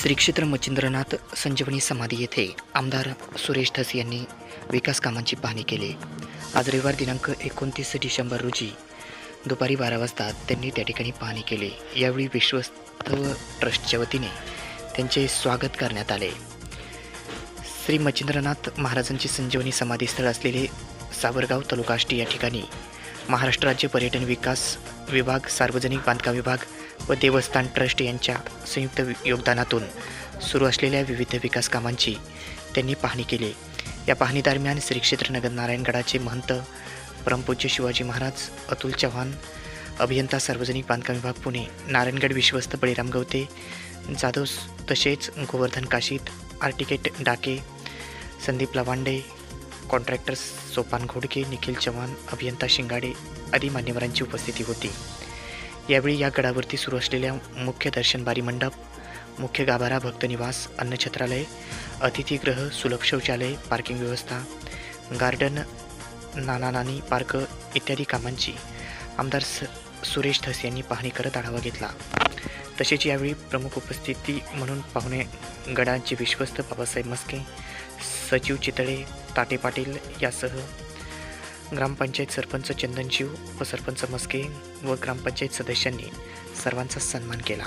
श्री क्षेत्र मच्छिंद्रनाथ संजीवनी समाधी येथे आमदार सुरेश धस यांनी विकास कामांची पाहणी केली. आज रविवार दिनांक एकोणतीस डिसेंबर रोजी दुपारी बारा वाजता त्यांनी त्या ठिकाणी पाहणी केली. यावेळी विश्वस्त ट्रस्टच्या वतीने त्यांचे स्वागत करण्यात आले. श्री मच्छिंद्रनाथ महाराजांची संजीवनी समाधीस्थळ असलेले सावरगाव तालुकाष्टी या ठिकाणी महाराष्ट्र राज्य पर्यटन विकास विभाग सार्वजनिक बांधकाम विभाग व देवस्थान ट्रस्ट यांच्या संयुक्त योगदानातून सुरू असलेल्या विविध विकास कामांची त्यांनी पाहणी केली. या पाहणीदरम्यान श्री क्षेत्र नगर नारायणगडाचे महंत परमपूज्य शिवाजी महाराज अतुल चव्हाण अभियंता सार्वजनिक बांधकाम विभाग पुणे नारायणगड विश्वस्त बळीराम गवते जाधव तसेच गोवर्धन काशीत आर्टिकेट डाके संदीप लवांडे कॉन्ट्रॅक्टर सोपान घोडके निखिल चव्हाण अभियंता शिंगाडे आदी मान्यवरांची उपस्थिती होती. यावेळी या गडावरती सुरू असलेल्या मुख्य दर्शनबारी मंडप मुख्य गाभारा भक्तनिवास अन्नछत्रालय अतिथीगृह सुलभ शौचालय पार्किंग व्यवस्था गार्डन नाना नानी पार्क इत्यादी कामांची आमदार स सुरेश धस यांनी पाहणी करत आढावा घेतला. तसेच यावेळी प्रमुख उपस्थिती म्हणून पाहुणे गडांचे विश्वस्त बाबासाहेब मस्के सचिव चितळे ताटे पाटील यासह ग्रामपंचायत सरपंच चंदनशिव व सरपंच मस्के व ग्रामपंचायत सदस्यांनी सर्वांचा सन्मान केला.